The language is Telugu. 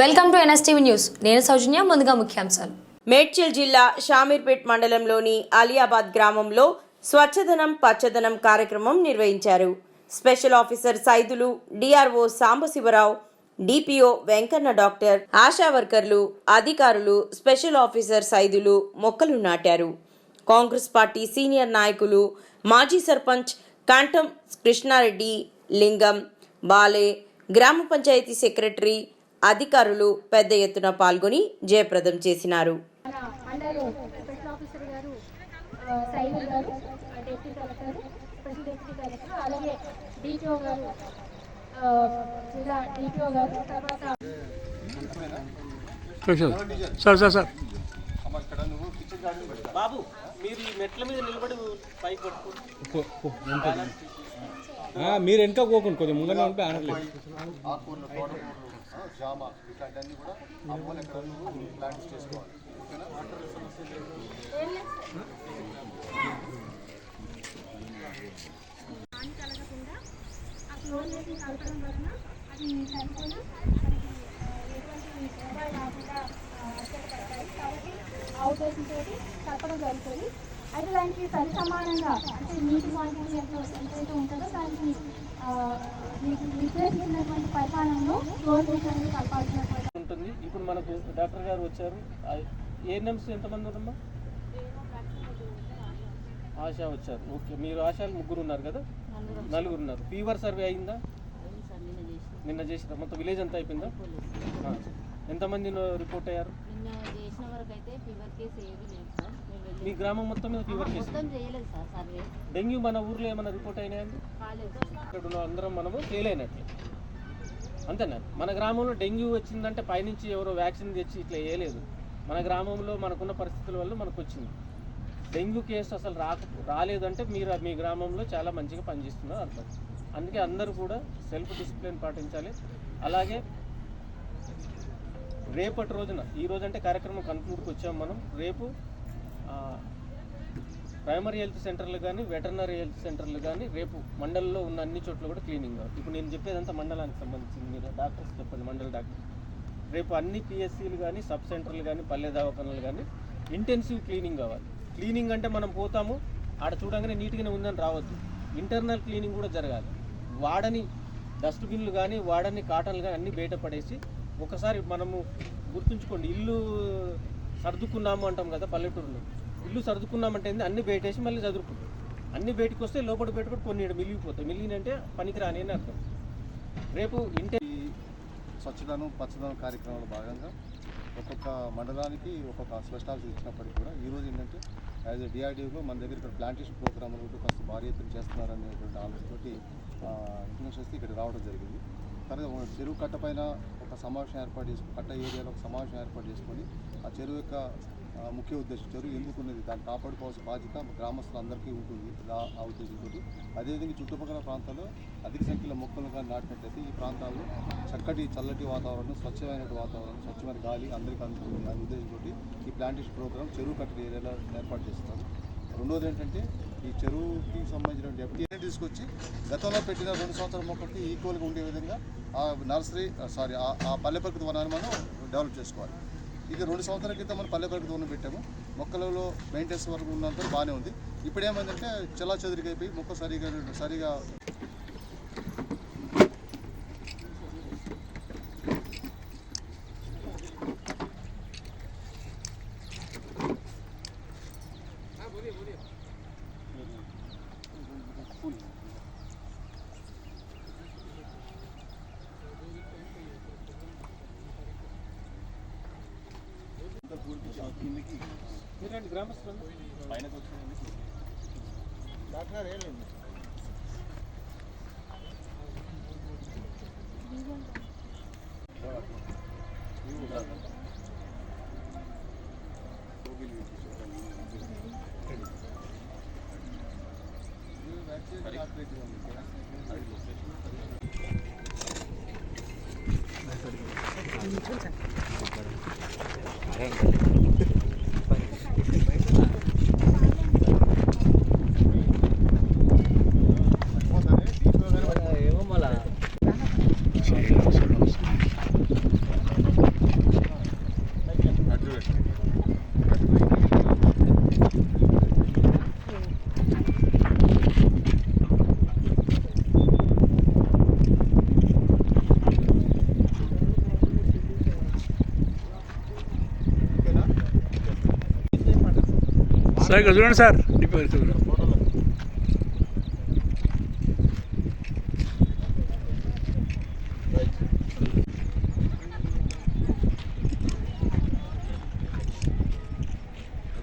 Welcome to NSTV news. నేను సౌజన్య ముందుగా ముఖ్యాంశాలు. మేడ్చల్ జిల్లా షామీర్పేట్ మండలంలోని అలియాబాద్ గ్రామంలో స్వచ్ఛదనం పచ్చదనం కార్యక్రమం నిర్వహించారు. Special officer Saidulu DRO Sambasivarao DPO Venkanna doctor Asha వర్కర్లు అధికారులు స్పెషల్ ఆఫీసర్ సైదులు మొక్కలు నాటారు. కాంగ్రెస్ పార్టీ సీనియర్ నాయకులు మాజీ సర్పంచ్ కాంటం కృష్ణారెడ్డి లింగం బాలే గ్రామ పంచాయతీ సెక్రటరీ అధికారులు పెద్ద ఎత్తున పాల్గొని జయప్రదం చేసినారు సార్ సార్ సార్ బాబు మీరు ఈ మెట్ల మీద నిలబడి పైకి పట్టుకోండి మీరు వెనక పోకుండా కొంచెం ముంగనే ఉంటే ఆనట్లేదు ఆకుకూరలు తోటకూరలు ఆ, జామ ఇట్లాంటివన్నీ కూడా అమ్మలు ఎక్కడ నువ్వు ప్లాంట్స్ చేసుకోవాలి. ఓకేనా? హాని కలగకుండా ఆ కలపడం వలన అది సరిపోయిన ఉద్దేశంతో కలపడం జరుగుతుంది అయితే దానికి సరి సమానంగా అంటే నీటి క్వాంటిటీ ఎంత ఎంతైతే ఉంటుందో దానికి మీకు నిర్దేశించినటువంటి పరిమాణంలో ఉంటుంది. ఇప్పుడు మనకు డాక్టర్ గారు వచ్చారు. ఏ నెమ్స్ ఎంతమంది ఉన్నారమ్మా? ఆశా వచ్చారు. ఓకే మీరు ఆశాలు ముగ్గురు ఉన్నారు కదా? నలుగురు. ఉన్నారు. ఫీవర్ సర్వే అయిందా? నిన్న చేసిన. మొత్తం విలేజ్ అంతా అయిపోయిందా. ఎంతమంది రిపోర్ట్ అయ్యారు? మీ గ్రామం మొత్తం మీద ఫీవర్ కేసు? డెంగ్యూ మన ఊర్లో ఏమైనా రిపోర్ట్ అయినాయండి? ఇక్కడ అందరం మనము ఫెయిల్ అయినట్లే. అంతేనా? మన గ్రామంలో డెంగ్యూ వచ్చిందంటే పైనుంచి ఎవరో వ్యాక్సిన్ తెచ్చి ఇట్లా వేయలేదు. మన గ్రామంలో మనకున్న పరిస్థితుల వల్ల మనకు వచ్చింది డెంగ్యూ కేసు అసలు రాక రాలేదంటే మీరు మీ గ్రామంలో చాలా మంచిగా పనిచేస్తున్నారు అర్థం. అందుకే అందరూ కూడా సెల్ఫ్ డిసిప్లిన్ పాటించాలి. అలాగే రేపటి రోజున ఈ రోజు అంటే కార్యక్రమం కన్క్లూడ్కి వచ్చాము మనం. రేపు ప్రైమరీ హెల్త్ సెంటర్లు కానీ వెటర్నరీ హెల్త్ సెంటర్లు కానీ రేపు మండలంలో ఉన్న అన్ని చోట్ల కూడా క్లీనింగ్ కావాలి ఇప్పుడు నేను చెప్పేదంతా మండలానికి సంబంధించింది. మీరు డాక్టర్స్ చెప్పండి మండల డాక్టర్. రేపు అన్ని పిఎస్సీలు కానీ సబ్ సెంటర్లు కానీ పల్లె దవాఖానలు కానీ ఇంటెన్సివ్ క్లీనింగ్ కావాలి. క్లీనింగ్ అంటే మనం పోతాము ఆడ చూడంగానే నీట్గానే ఉందని రావద్దు. ఇంటర్నల్ క్లీనింగ్ కూడా జరగాలి. వాడని డస్ట్బిన్లు కానీ వాడని కాటన్లు కానీ అన్నీ బయట పడేసి ఒకసారి మనము గుర్తుంచుకోండి. ఇల్లు సర్దుకున్నాము అంటాం కదా పల్లెటూరులో. ఇల్లు సర్దుకున్నామంటే ఏంది? అన్ని బయటేసి మళ్ళీ చదువుకుంటాం అన్ని బయటకు వస్తే లోపల పెట్టుకుని కొన్ని మిలిగిపోతాయి మిలిగినంటే పనికిరాని అని అర్థం. రేపు ఇంటి స్వచ్ఛతను స్వచ్ఛదనం పచ్చదనం కార్యక్రమంలో భాగంగా ఒక్కొక్క మండలానికి ఒక్కొక్క స్పెషాలిటీ ఇచ్చినప్పటికీ కూడా ఈ రోజు ఏంటంటే యాజ్ ఎ డిఆర్డీఓలో మన దగ్గర ఇక్కడ ప్లాంటేషన్ ప్రోగ్రామ్ కూడా కాస్త భారీ ఎత్తున చేస్తున్నారనేటువంటి ఆలోచనతోటి ఇన్ఫర్మేషన్ వస్తే ఇక్కడ రావడం జరిగింది. తర్వాత ఒక చెరువు కట్ట పైన ఒక సమావేశం ఏర్పాటు చేసుకుని కట్ట ఏరియాలో ఒక సమావేశం ఏర్పాటు చేసుకొని ఆ చెరువు యొక్క ముఖ్య ఉద్దేశం చెరువు ఎందుకున్నది? దాన్ని కాపాడుకోవాల్సిన బాధ్యత గ్రామస్తులందరికీ ఉంటుంది. ఆ- ఆ ఉద్దేశంతో అదేవిధంగా చుట్టుపక్కల ప్రాంతాల్లో అధిక సంఖ్యలో మొక్కలు కానీ నాటినట్లయితే ఈ ప్రాంతాల్లో చక్కటి చల్లటి వాతావరణం స్వచ్ఛమైన వాతావరణం స్వచ్ఛమైన గాలి అందరికీ అందుతుంది. అనే ఉద్దేశంతో ఈ ప్లాంటేషన్ ప్రోగ్రామ్ చెరువు కట్టడి ఏరియాలో ఏర్పాటు చేస్తున్నారు రెండోది ఏంటంటే ఈ చెరువుకి సంబంధించిన ఎఫ్టీఏ తీసుకొచ్చి గతంలో పెట్టిన రెండు సంవత్సరాల మొక్కలకి ఈక్వల్గా ఉండే విధంగా ఆ నర్సరీ సారీ ఆ పల్లె ప్రకృతి వనాన్ని మనం డెవలప్ చేసుకోవాలి. ఇది రెండు సంవత్సరాల క్రితం మనం పల్లె దూరం పెట్టాము. మొక్కలలో మెయింటెనెన్స్ వరకు ఉన్నంత బాగానే ఉంది. ఇప్పుడు ఏమైందంటే చెల్లా చెదిరికైపోయి అయిపోయి మొక్క సరిగా సరిగా మీరండి గ్రామస్తులు పైన ఏమో మళ్ళా సార్. ఇక్కడ చూడండి. సార్